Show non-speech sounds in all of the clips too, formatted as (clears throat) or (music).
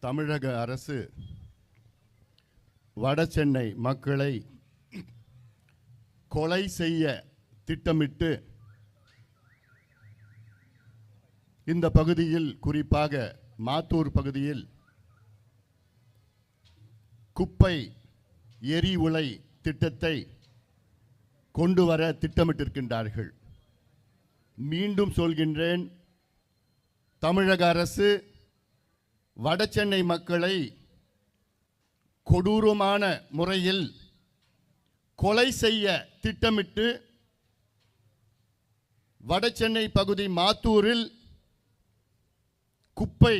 தமிழக அரசு வடசென்னை மக்களை கொலை செய்ய திட்டமிட்டு இந்த பகுதியில் குறிப்பாக மாத்தூர் பகுதியில் குப்பை எரி உலை திட்டத்தை கொண்டு வர திட்டமிட்டிருக்கின்றார்கள். மீண்டும் சொல்கின்றேன் தமிழக அரசு வடசென்னை மக்களை கொடூரமான முறையில் கொலை செய்ய திட்டமிட்டு வடசென்னை பகுதி மாத்தூரில் குப்பை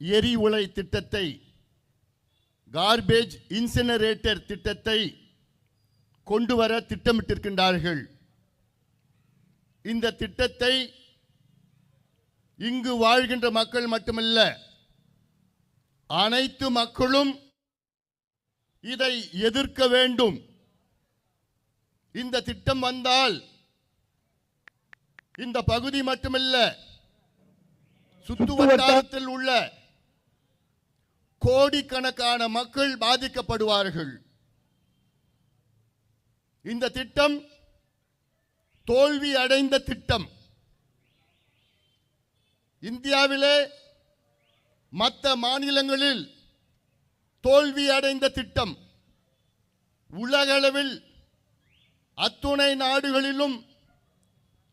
எரி உலை திட்டத்தை கார்பேஜ் இன்சினரேட்டர் திட்டத்தை கொண்டு வர திட்டமிட்டிருக்கின்றார்கள். இந்த திட்டத்தை இங்கு வாழ்கின்ற மக்கள் மட்டுமல்ல அனைத்து மக்களும் இதை எதிர்க்க வேண்டும். இந்த திட்டம் வந்தால் இந்த பகுதி மட்டுமல்ல சுத்து வட்டாரத்தில் உள்ள கோடிக்கணக்கான மக்கள் பாதிக்கப்படுவார்கள். இந்த திட்டம் தோல்வி அடைந்த திட்டம். இந்தியாவிலே மற்ற மாநிலங்களில் தோல்வி அடைந்த திட்டம் உலகளவில் அத்துணை நாடுகளிலும்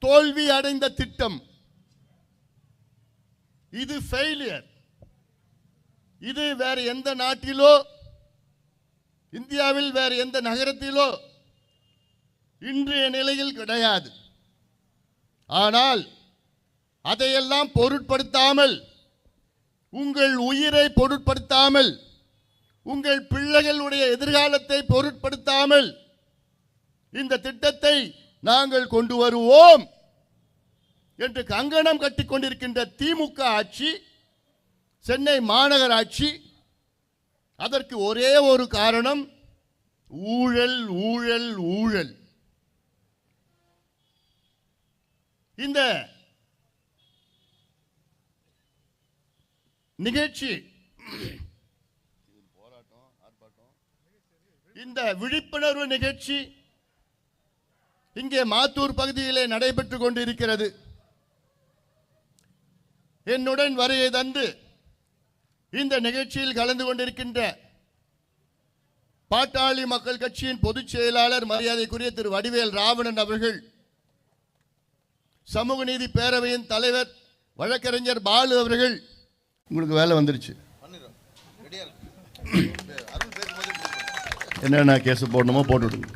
தோல்வி அடைந்த திட்டம். இது ஃபெயிலியர் இது வேறு எந்த நாட்டிலோ இந்தியாவில் வேறு எந்த நகரத்திலோ இன்றைய நிலையில் கிடையாது. ஆனால் அதையெல்லாம் பொருட்படுத்தாமல் உங்கள் உயிரை பொருட்படுத்தாமல் உங்கள் பிள்ளைகளுடைய எதிர்காலத்தை பொருட்படுத்தாமல் இந்த திட்டத்தை நாங்கள் கொண்டு வருவோம் என்று கங்கணம் கட்டிக்கொண்டிருக்கின்ற திமுக ஆட்சி சென்னை மாநகராட்சி அதற்கு ஒரே ஒரு காரணம் ஊழல் ஊழல் ஊழல். இந்த நிகழ்ச்சி. இந்த விழிப்புணர்வு நிகழ்ச்சி இங்கே மாத்தூர் பகுதியிலே நடைபெற்றுக் கொண்டிருக்கிறது. என்னுடன் வருகை தந்து இந்த நிகழ்ச்சியில் கலந்து கொண்டிருக்கின்ற பாட்டாளி மக்கள் கட்சியின் பொதுச் செயலாளர் மரியாதைக்குரிய திரு வடிவேல் ராவணன் அவர்கள் சமூக நீதி பேரவையின் தலைவர் வழக்கறிஞர் பாலு அவர்கள் உங்களுக்கு வேலை வந்துருச்சு. (clears throat) என்னென்ன கேஸ் போடணுமோ போட்டு விடுங்க